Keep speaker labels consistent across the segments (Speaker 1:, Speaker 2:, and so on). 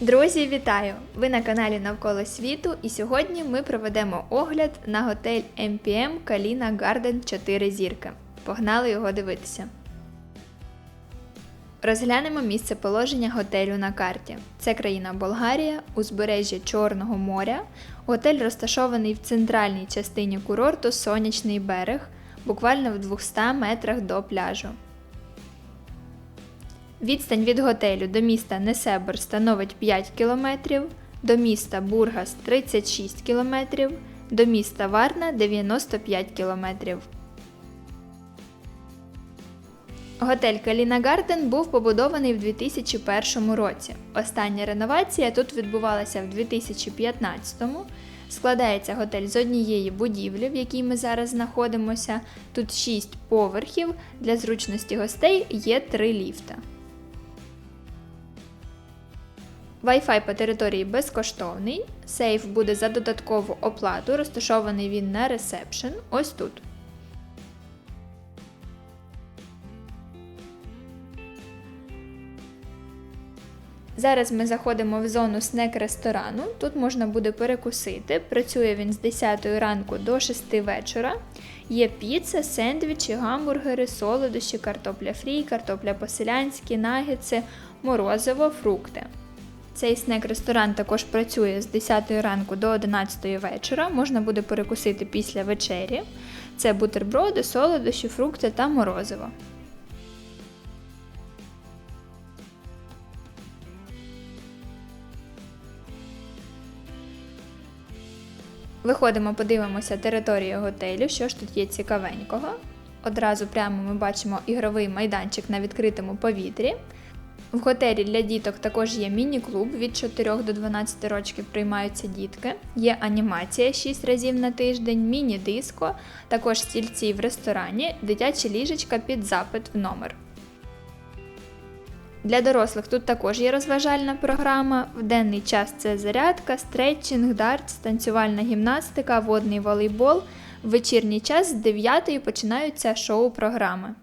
Speaker 1: Друзі, вітаю! Ви на каналі Навколо світу і сьогодні ми проведемо огляд на готель MPM Каліна Гарден 4 зірки. Погнали його дивитися. Розглянемо місце положення готелю на карті. Це країна Болгарія, узбережжя Чорного моря. Готель розташований в центральній частині курорту Сонячний берег, буквально в 200 метрах до пляжу. Відстань від готелю до міста Несебор становить 5 км, до міста Бургас 36 км, до міста Варна 95 км. Готель Каліна Гарден був побудований в 2001 році. Остання реновація тут відбувалася в 2015 Складається готель з однієї будівлі, в якій ми зараз знаходимося. Тут 6 поверхів. Для зручності гостей є 3 ліфта. Wi-Fi по території безкоштовний. Сейф буде за додаткову оплату, розташований він на ресепшн. Ось тут. Зараз ми заходимо в зону снек-ресторану. Тут можна буде перекусити. Працює він з 10 ранку до 6 вечора. Є піца, сендвічі, гамбургери, солодощі, картопля фрі, картопля по-селянськи, нагетси, морозиво, фрукти. Цей снек-ресторан також працює з 10 ранку до 11 вечора. Можна буде перекусити після вечері. Це бутерброди, солодощі, фрукти та морозиво. Виходимо, подивимося територію готелю, що ж тут є цікавенького. Одразу прямо ми бачимо ігровий майданчик на відкритому повітрі. В готелі для діток також є міні-клуб від 4 до 12 років приймаються дітки. Є анімація 6 разів на тиждень, міні-диско, також стільці в ресторані, дитячі ліжечка під запит в номер. Для дорослих тут також є розважальна програма. В денний час це зарядка, стретчинг, дартс, танцювальна гімнастика, водний волейбол. В вечірній час з 9 починаються шоу-програми.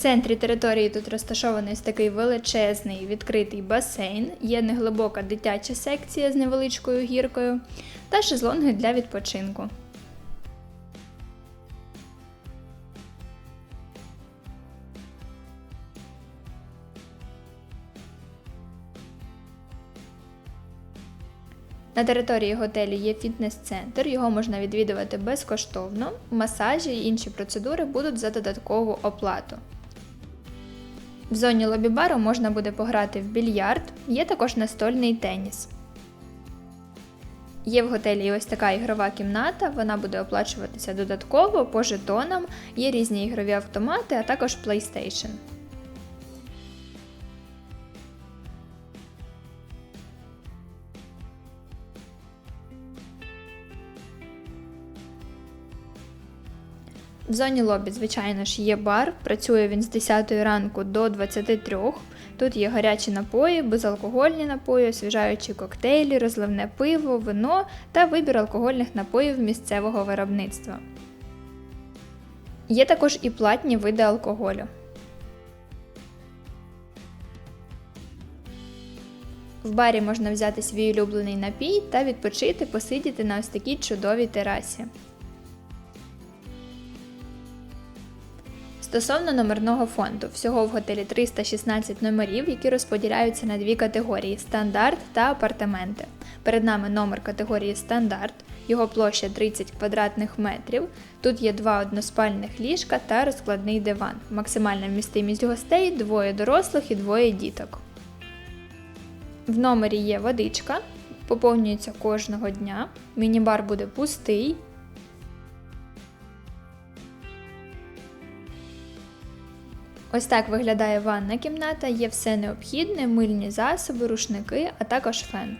Speaker 1: В центрі території тут розташований такий величезний відкритий басейн, є неглибока дитяча секція з невеличкою гіркою та шезлонги для відпочинку. На території готелю є фітнес-центр, його можна відвідувати безкоштовно. Масажі і інші процедури будуть за додаткову оплату. В зоні лобі-бару можна буде пограти в більярд, є також настольний теніс. Є в готелі ось така ігрова кімната, вона буде оплачуватися додатково по жетонам, є різні ігрові автомати, а також PlayStation. В зоні лобі, звичайно ж, є бар. Працює він з 10 ранку до 23. Тут є гарячі напої, безалкогольні напої, освіжаючі коктейлі, розливне пиво, вино та вибір алкогольних напоїв місцевого виробництва. Є також і платні види алкоголю. В барі можна взяти свій улюблений напій та відпочити, посидіти на ось такій чудовій терасі. Стосовно номерного фонду, всього в готелі 316 номерів, які розподіляються на дві категорії стандарт та апартаменти. Перед нами номер категорії стандарт, його площа 30 квадратних метрів. Тут є два односпальних ліжка та розкладний диван. Максимальна вмістимість гостей двоє дорослих і двоє діток. В номері є водичка, поповнюється кожного дня. Міні-бар буде пустий. Ось так виглядає ванна кімната, є все необхідне, мильні засоби, рушники, а також фен.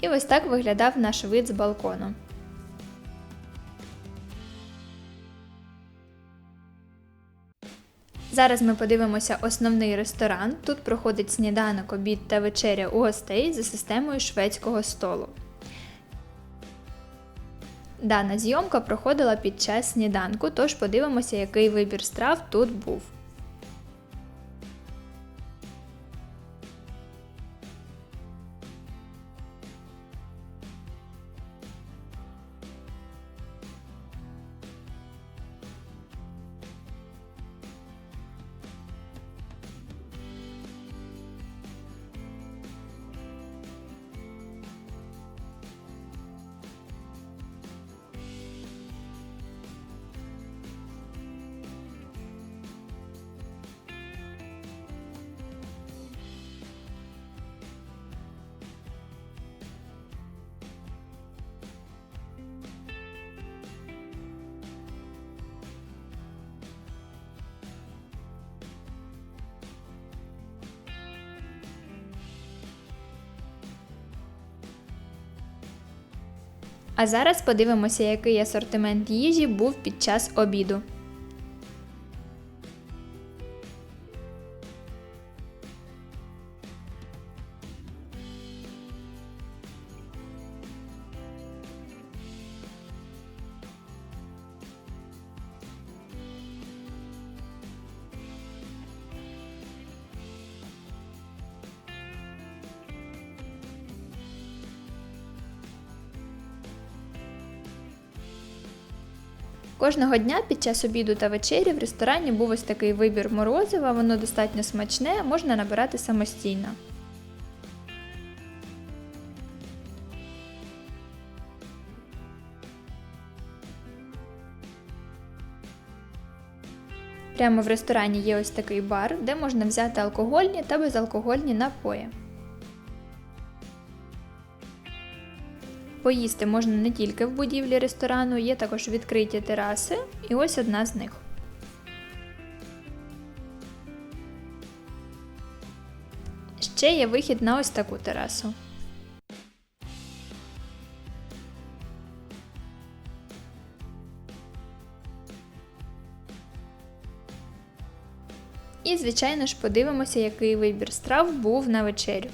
Speaker 1: І ось так виглядав наш вид з балкону. Зараз ми подивимося основний ресторан. Тут проходить сніданок, обід та вечеря у гостей за системою шведського столу. Дана зйомка проходила під час сніданку, тож подивимося, який вибір страв тут був. А зараз подивимося, який асортимент їжі був під час обіду. Кожного дня під час обіду та вечері в ресторані був ось такий вибір морозива, воно достатньо смачне, можна набирати самостійно. Прямо в ресторані є ось такий бар, де можна взяти алкогольні та безалкогольні напої. Поїсти можна не тільки в будівлі ресторану, є також відкриті тераси, і ось одна з них. Ще є вихід на ось таку терасу. І, звичайно ж, подивимося, який вибір страв був на вечерю.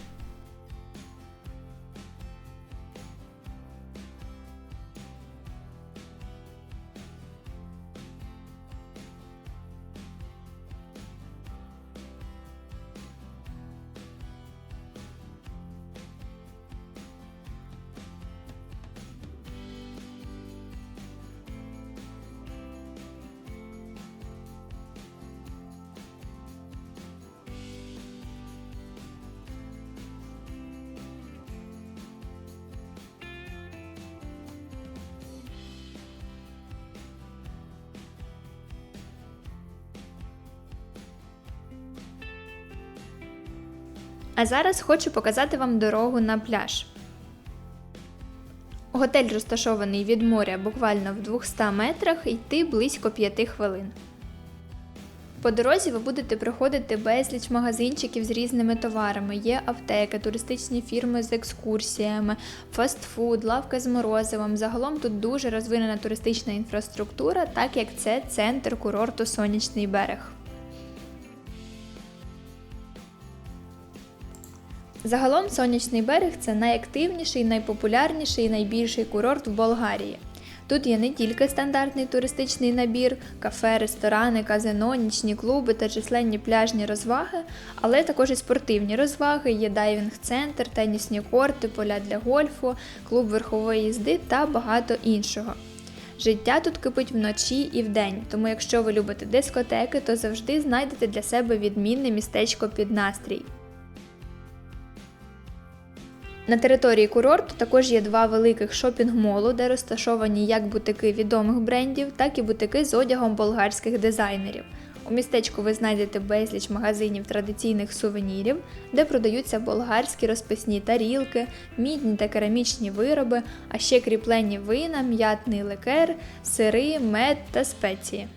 Speaker 1: А зараз хочу показати вам дорогу на пляж. Готель розташований від моря буквально в 200 метрах йти близько 5 хвилин. По дорозі ви будете проходити безліч магазинчиків з різними товарами. Є аптеки, туристичні фірми з екскурсіями, фастфуд, лавка з морозивом. Загалом тут дуже розвинена туристична інфраструктура, так як це центр курорту Сонячний берег. Загалом сонячний берег це найактивніший, найпопулярніший і найбільший курорт в Болгарії. Тут є не тільки стандартний туристичний набір, кафе, ресторани, казино, нічні клуби та численні пляжні розваги, але також і спортивні розваги, є дайвінг-центр, тенісні корти, поля для гольфу, клуб верхової їзди та багато іншого. Життя тут кипить вночі і вдень, тому якщо ви любите дискотеки, то завжди знайдете для себе відмінне містечко під настрій. На території курорту також є два великих шопінг-молу, де розташовані як бутики відомих брендів, так і бутики з одягом болгарських дизайнерів. У містечку ви знайдете безліч магазинів традиційних сувенірів, де продаються болгарські розписні тарілки, мідні та керамічні вироби, а ще кріплені вина, м'ятний ликер, сири, мед та спеції.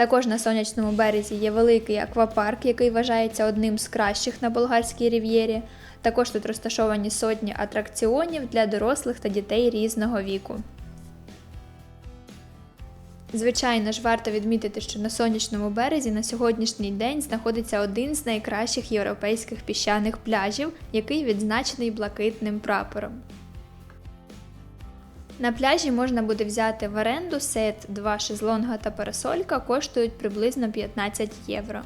Speaker 1: Також на сонячному березі є великий аквапарк, який вважається одним з кращих на болгарській рів'єрі. Також тут розташовані сотні атракціонів для дорослих та дітей різного віку. Звичайно ж, варто відмітити, що на сонячному березі на сьогоднішній день знаходиться один з найкращих європейських піщаних пляжів, який відзначений блакитним прапором. На пляжі можна буде взяти в оренду сет, два шезлонга та парасолька коштують приблизно 15 євро.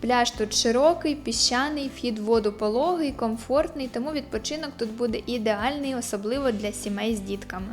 Speaker 1: Пляж тут широкий, піщаний, вхід в воду пологий, комфортний, тому відпочинок тут буде ідеальний, особливо для сімей з дітками.